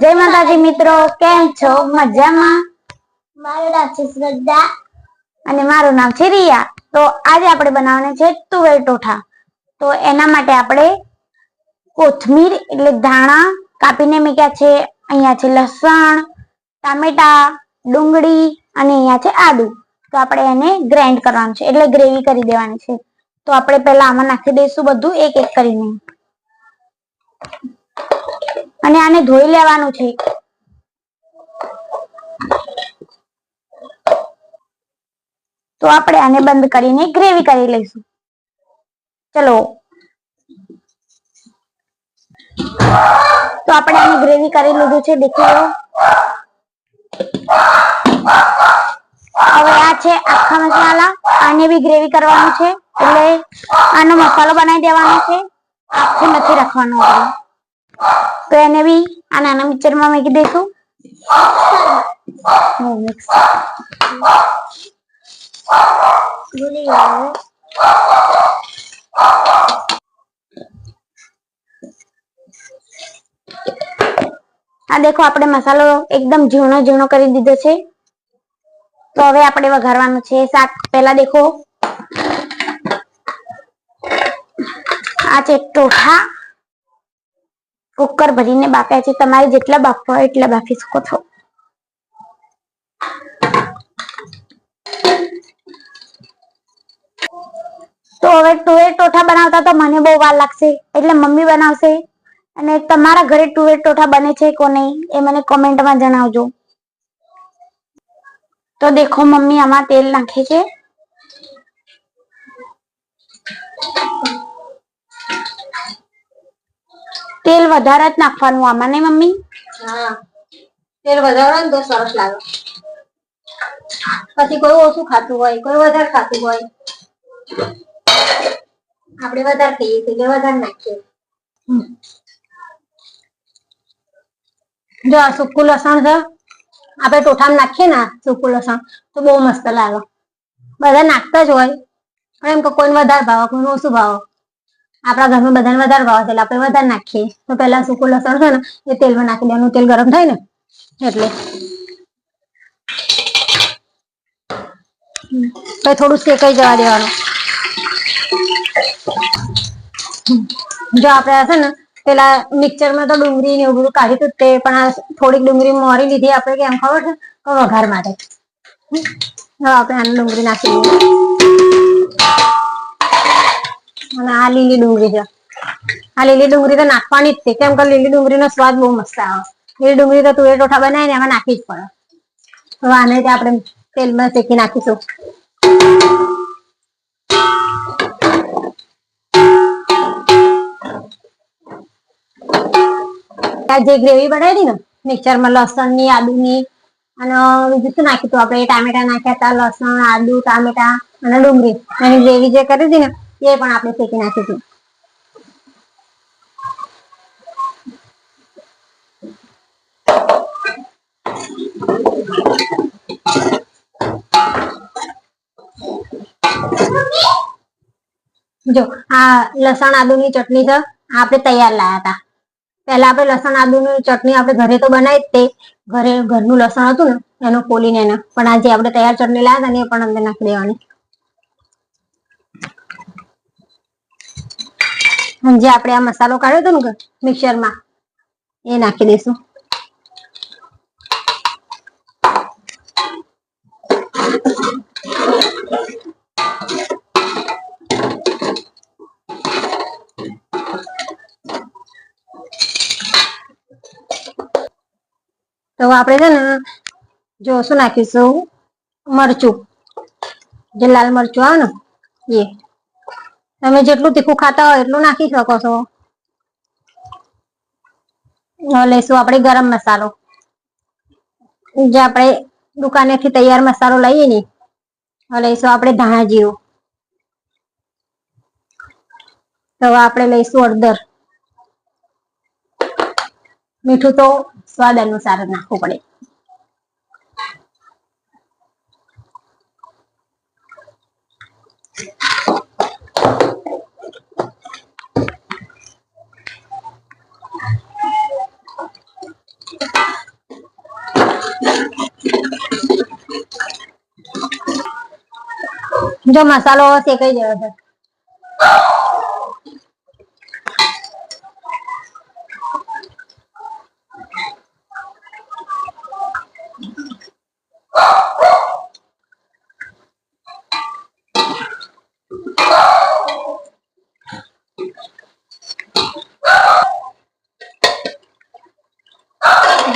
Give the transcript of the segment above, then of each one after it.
જય માતાજી મિત્રો, કેમ છો? મજામાં? મારું નામ છે શ્રદ્ધા અને મારું નામ છે રિયા. તો આજે આપણે બનાવવાના છે તુવેર ટોઠા. તો એના માટે આપણે કોથમીર એટલે ધાણા કાપીને મૂક્યા છે. અહીંયા છે લસણ, ટામેટા, ડુંગળી અને અહીંયા છે આદુ. તો આપણે એને ગ્રાઇન્ડ કરવાનું છે. એટલે ગ્રેવી કરી દેવાની છે. તો આપણે પહેલા આમાં નાખી દઈશું બધું એક એક કરીને. અને આને ધોઈ લેવાનું છે. તો આપણે આને બંધ કરીને ગ્રેવી કરી લઈશું. ચલો. તો આપણે આને ગ્રેવી કરી લીધું છે દેખી લો હવે આ છે આખા મસાલા. આને બી ગ્રેવી કરવાનું છે, એટલે આનો મસાલો બનાવી દેવાનો છે. આખું નથી રાખવાનું તો એને બી આ નાના મિક્સરમાં મૂકી દઈશું ગયો આ દેખો, આપણે મસાલો એકદમ ઝીણો ઝીણો કરી દીધો છે. તો હવે આપણે વઘારવાનું છે. શાક પહેલા દેખો. આ છે ટોઠા. કુકર ભરીને બાફ્યા છે. તમારે જેટલા બાફવા હોય એટલા બાફી શકો છો. તો હવે તુવેર ટોઠા બનાવતા તો મને બહુ વાર લાગશે. એટલે મમ્મી બનાવશે. અને તમારા ઘરે તુવેર ટોઠા બને છે કે નહીં એ મને કોમેન્ટમાં જણાવજો. તો દેખો મમ્મી આમાં તેલ નાખે છે. તેલ વધારે જ નાખવાનું આમાં ને મમ્મી? હા. તેલ વધારે ને તો સરસ લાગે. પછી કોઈ ઓછું ખાતું હોય કોઈ વધારે ખાતું હોય. આપણે વધારે ખાઈએ છીએ વધારે નાખીએ. જો આ સૂકું લસણ છે આપણે ટોઠામાં નાખીએ ને સૂકું લસણ તો બહુ મસ્ત લાગે. બધા નાખતા જ હોય પણ એમ કે કોઈને વધારે ભાવે કોઈને ઓછું ભાવે. આપણા ઘરમાં બધાને વધારે ભાવે એટલે આપણે વધારે નાખીએ. તો પહેલા સૂકું લસણ છે ને, એ તેલમાં નાખી દેવાનું. તેલ ગરમ થાય ને, એટલે. પછી થોડું શેકાઈ જવા દેવાનું. જો આપણે હશે ને, પેલા મિક્સરમાં તો ડુંગળી ને એવું બધું કાઢ્યું હતું તે, પણ આ થોડીક ડુંગળી મોરી લીધી આપણે કેમ ખબર છે? તો વઘાર માટે. હવે આપણે આને ડુંગળી નાખી દઈએ. અને આ લીલી ડુંગળી છે. આ લીલી ડુંગળી તો નાખવાની જ છે. કેમ કે લીલી ડુંગળીનો સ્વાદ બહુ મસ્ત આવે. લીલી ડુંગળી તો તુવેર ટોઠા બનાવીને એમાં નાખી જ પડે. હવે આને આપણે તેલમાં શેકી નાખીશું. જે ગ્રેવી બનાવી હતી ને, મિક્સરમાં લસણની આદુ ની અને બીજું શું નાખ્યું હતું આપણે? ટામેટા નાખ્યા હતા, લસણ, આદુ, ટામેટા અને ડુંગળી. એની ગ્રેવી જે કરી હતી ને એ પણ આપણે શેકી નાખી જો આ લસણ આદુની ચટણી છે આપણે તૈયાર લાયા હતા પહેલા આપણે લસણ આદુની ચટણી આપણે ઘરે તો બનાવી જ તે ઘરે ઘરનું લસણ હતું ને, એનું ફોલીને એને, પણ આજે આપણે તૈયાર ચટણી લાયા હતા ને, એ પણ અંદર નાખી દેવાની. જે આપણે આ મસાલો કાઢ્યો હતો ને મિક્સરમાં, એ નાખી દઈશું. તો આપણે છે ને, જો શું નાખીશું? મરચું, જે લાલ મરચું આવે ને, એ. તમે જેટલું તીખું ખાતા હોય એટલું નાખી શકો છો. લઈશું આપણે ગરમ મસાલો. જે આપણે દુકાનેથી તૈયાર મસાલો લઈએ ને લઈશું આપણે ધાણા જીરું. તો આપણે લઈશું અડદર મીઠું તો સ્વાદ અનુસાર નાખવું પડે. જો મસાલો શેકાઈ ગયો છે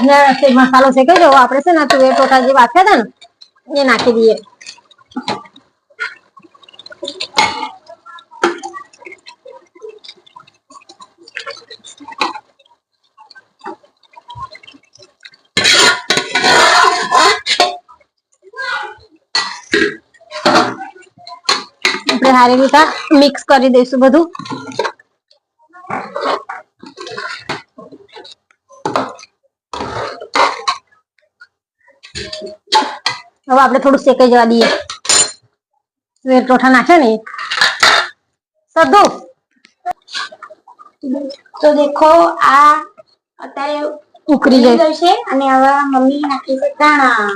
ને તે મસાલો શેકાઈ ગયો આપણે છે ને તુવેર ટોટા જે વાંચ્યા હતા ને એ નાખી દઈએ આપણે સારી રીતે મિક્સ કરી દઈશું બધું. હવે આપણે થોડું શેકાઈ જવા દઈએ. ટોઠા નાખે ને સદુ તો દેખો આ અત્યારે ઉકળી ગયું છે અને હવે મમ્મી નાખી છે દાણા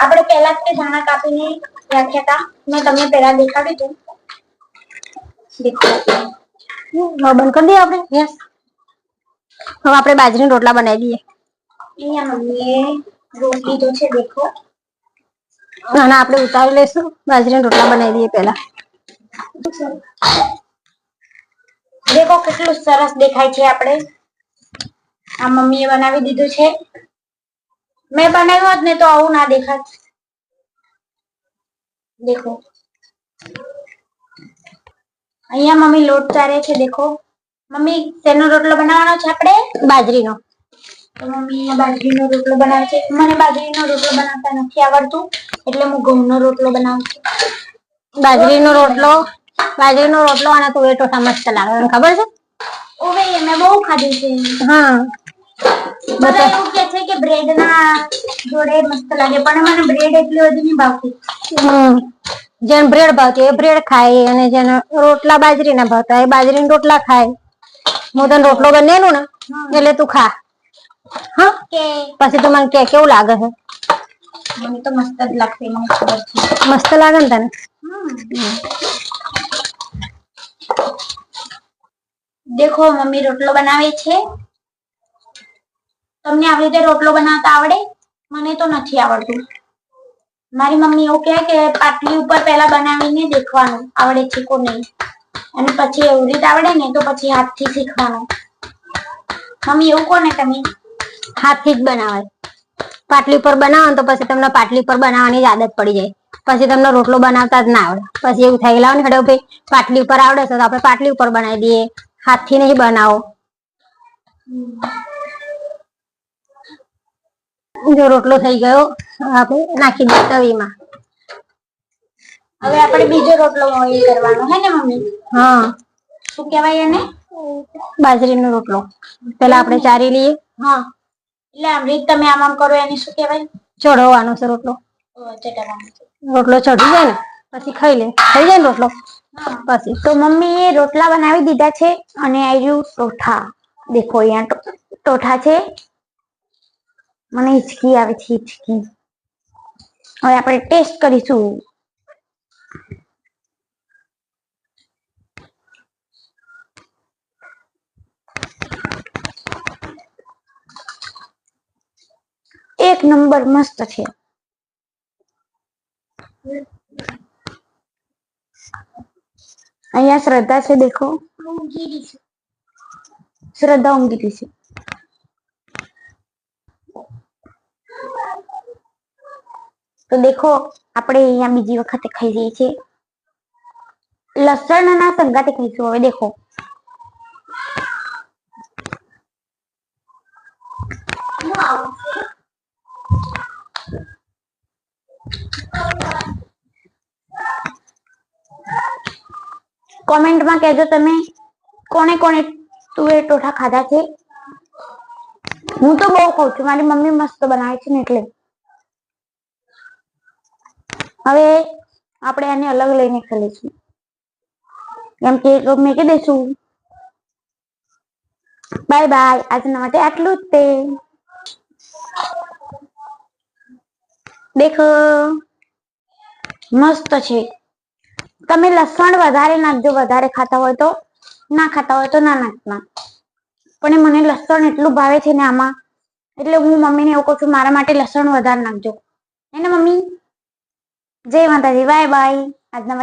આપણે પહેલા જ તે દાણા કાપીને રાખ્યા હતા મેં તમને પહેલા દેખાડ્યું હતું દેખો હવે બંધ કરી દઈએ આપણે? યસ હવે આપણે બાજરીના રોટલા બનાવી દઈએ. અહીંયા મમ્મીએ રોટલી તો છે દેખો. અને આપણે ઉતારી લઈશું. બાજરીના રોટલા બનાવી દઈએ પહેલા દેખો કેટલું સરસ દેખાય છે આપણે. આ મમ્મીએ બનાવી દીધું છે. મેં બનાવ્યો હોત ને તો આવું ના દેખાત દેખો. અહીંયા મમ્મી લોટ ચારે છે દેખો. મમ્મી શેનો રોટલો બનાવવાનો છે આપણે? બાજરીનો. તો મમ્મી અહીંયા બાજરીનો રોટલો બનાવે છે. મને બાજરીનો રોટલો બનાવતા નથી આવડતું એટલે હું ઘઉંનો રોટલો બનાવું છું. બાજરીનો રોટલો? બાજરીનો રોટલો અને તુવેર ટોઠા મસ્ત લાગે ખબર છે? ઓવે મેં બહુ ખાધું છે. હા. બધા એવું કે છે કે બ્રેડ ના જોડે મસ્ત લાગે પણ મને બ્રેડ એટલી બધી નહીં ભાવતી. જેને બ્રેડ ભાવતી એ બ્રેડ ખાય અને જેને રોટલા બાજરીના ભાવતા એ બાજરી રોટલા ખાય. હું તને રોટલો બનેલું ને એટલે તું ખા. હા? પછી તું મને કે કેવું લાગે છે? મને તો મસ્ત જ લાગશે મને ખબર છે. મસ્ત લાગે ને તને? દેખો મમ્મી રોટલો બનાવે છે. તમને આવી રીતે રોટલો બનાવતા આવડે? મને તો નથી આવડતું. મારી મમ્મી એવું કહે કે પાટલી ઉપર પહેલા બનાવીને દેખવાનું આવડે છે કો નહીં? અને પછી એવી રીતે આવડે ને તો પછી હાથથી શીખવાનું. મમ્મી એવું કોને તમે? હાથથી જ બનાવાય. પાટલી ઉપર બનાવો ને તો પછી તમને પાટલી ઉપર બનાવવાની જ આદત પડી જાય. પછી તમને રોટલો બનાવતા જ ના આવડે. પછી એવું થઈ લાવો ને હેડો ભાઈ પાટલી ઉપર આવડે છે તો આપણે પાટલી ઉપર બનાવી દઈએ. હાથથી નહીં બનાવો. જો રોટલો થઈ ગયો આપણે નાખી દઈએ તવીમાં. હવે આપણે બીજો રોટલો મોઈ કરવાનો હે ને મમ્મી? હા. શું કહેવાય એને? બાજરીનો રોટલો. પેલા આપણે ચારી લઈએ. હા. એટલે આમ રીત તમે આમ આમ કરો એને શું કહેવાય? ચઢવાનો છે રોટલો. રોટલો ચઢી જાય ને પછી ખાઈ લે. થઈ જાય ને રોટલો? પછી. તો મમ્મી એ રોટલા બનાવી દીધા છે અને આવ્યું ટોઠા. દેખો અહીંયા ટોઠા છે. મને હિચકી આવે છે હિચકી હવે આપણે ટેસ્ટ કરીશું. એક નંબર મસ્ત છે. અહીંયા શ્રદ્ધા છે દેખો. શ્રદ્ધા ઊંઘી ગઈ છે. તો દેખો, આપણે અહીંયા બીજી વખતે ખાઈ જઈએ છીએ. લસણ ના સંગાતે ખાઈશું હવે, દેખો. કોમેન્ટમાં કહેજો તમે, કોણે કોને તુવેર ટોઠા ખાધા છે? હું તો બહુ ખાઉં છું, મારી મમ્મી મસ્ત બનાવે છે ને એટલે. હવે આપણે આને અલગ લઈને ખાઈ લઈશું કેમ કે મેં કહી દઈશું. બાય બાય આજના માટે આટલું જ તે. દેખો. મસ્ત છે. તમે લસણ વધારે નાખજો વધારે ખાતા હોય તો, ના ખાતા હોય તો ના નાખના. પણ મને લસણ એટલું ભાવે છે ને આમાં, એટલે હું મમ્મીને એવું કહું છું, મારા માટે લસણ વધારે નાખજો. એને મમ્મી જય માતાજી બાય બાય. આજના